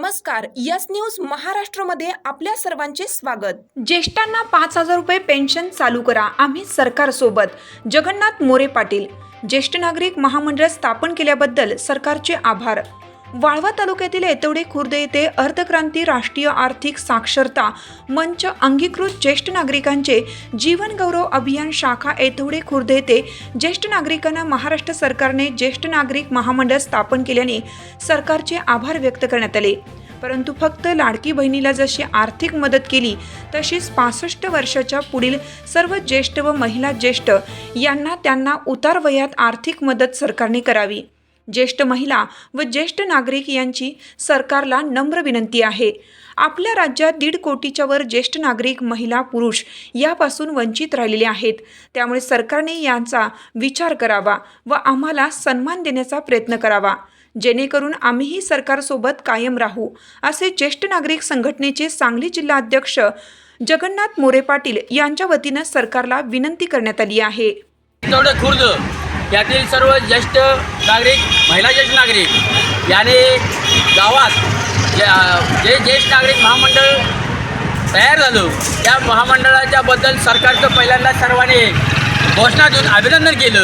नमस्कार yes news महाराष्ट्रमध्ये आपल्या सर्वांचे स्वागत. ज्येष्ठांना पाच हजार रुपये पेन्शन चालू करा आम्ही सरकारसोबत. जगन्नाथ मोरे पाटील ज्येष्ठ नागरिक महामंडळ स्थापन केल्याबद्दल सरकारचे आभार. वाळवा तालुक्यातील येतवडे खुर्द येथे अर्धक्रांती राष्ट्रीय आर्थिक साक्षरता मंच अंगीकृत ज्येष्ठ नागरिकांचे जीवन गौरव अभियान शाखा येतवडे खुर्द येथे ज्येष्ठ नागरिकांना महाराष्ट्र सरकारने ज्येष्ठ नागरिक महामंडळ स्थापन केल्याने सरकारचे आभार व्यक्त करण्यात आले. परंतु फक्त लाडकी बहिणीला जशी आर्थिक मदत केली तशीच पासष्ट वर्षाच्या पुढील सर्व ज्येष्ठ व महिला ज्येष्ठ यांना त्यांना उतार वयात आर्थिक मदत सरकारने करावी. ज्येष्ठ महिला व ज्येष्ठ नागरिक यांची सरकारला नम्र विनंती आहे. आपल्या राज्यात दीड कोटीच्या वर ज्येष्ठ नागरिक महिला पुरुष यापासून वंचित राहिलेले आहेत. त्यामुळे सरकारने यांचा विचार करावा व आम्हाला सन्मान देण्याचा प्रयत्न करावा. जेणेकरून आम्हीही सरकारसोबत कायम राहू असे ज्येष्ठ नागरिक संघटनेचे सांगली जिल्हा अध्यक्ष जगन्नाथ मोरे पाटील यांच्या वतीनं सरकारला विनंती करण्यात आली आहे. खुर्द यातील सर्व ज्येष्ठ नागरिक महिला ज्येष्ठ नागरिक याने गावात जे जे ज्येष्ठ नागरिक महामंडळ तयार झालं त्या महामंडळाच्याबद्दल सरकारचं पहिल्यांदा सर्वांनी घोषणा देऊन अभिनंदन केलं.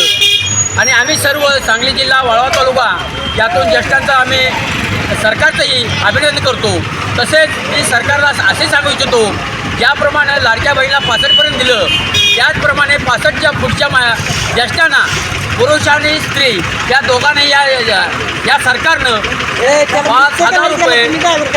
आणि आम्ही सर्व सांगली जिल्हा वाळवा तालुका यातून ज्येष्ठांचं आम्ही सरकारचंही अभिनंदन करतो. तसेच मी सरकारला असे सांगू इच्छितो ज्याप्रमाणे लाडक्या बहिणीला पासष्टपर्यंत दिलं त्याचप्रमाणे पासष्टच्या पुढच्या मा ज्येष्ठांना पुरुष आणि स्त्री या दोघांनाही या या- या सरकारनं पाच हजार रुपये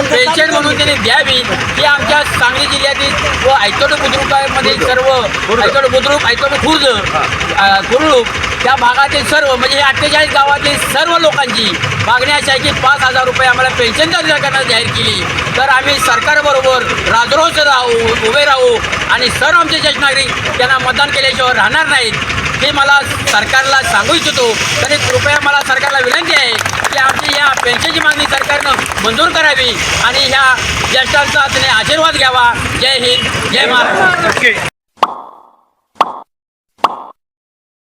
पेन्शन म्हणून त्यांनी द्यावी ही आमच्या सांगली जिल्ह्यातील व ऐतोड बुद्रुकामध्ये सर्व ऐतोड बुद्रुक ऐतोड खुर्द अ, कुरळूक त्या भागातील सर्व म्हणजे हे अठ्ठेचाळीस गावातील सर्व लोकांची मागणी अशी आहे की पाच हजार रुपये आम्हाला पेन्शन जर सरकारनं जाहीर केली. तर आम्ही सरकारबरोबर राजरोस राहू उभे राहू आणि सर्व आमचे ज्येष्ठ नागरिक त्यांना मतदान केल्याशिवाय राहणार नाहीत. हे मला सरकारला सांगू इच्छितो तरी कृपया मला सरकारला विनंती आहे की आमची या पेन्शनची मागणी सरकारनं मंजूर करावी आणि ह्या ज्येष्ठांचा त्याने आशीर्वाद घ्यावा. जय हिंद जय महाराष्ट्र.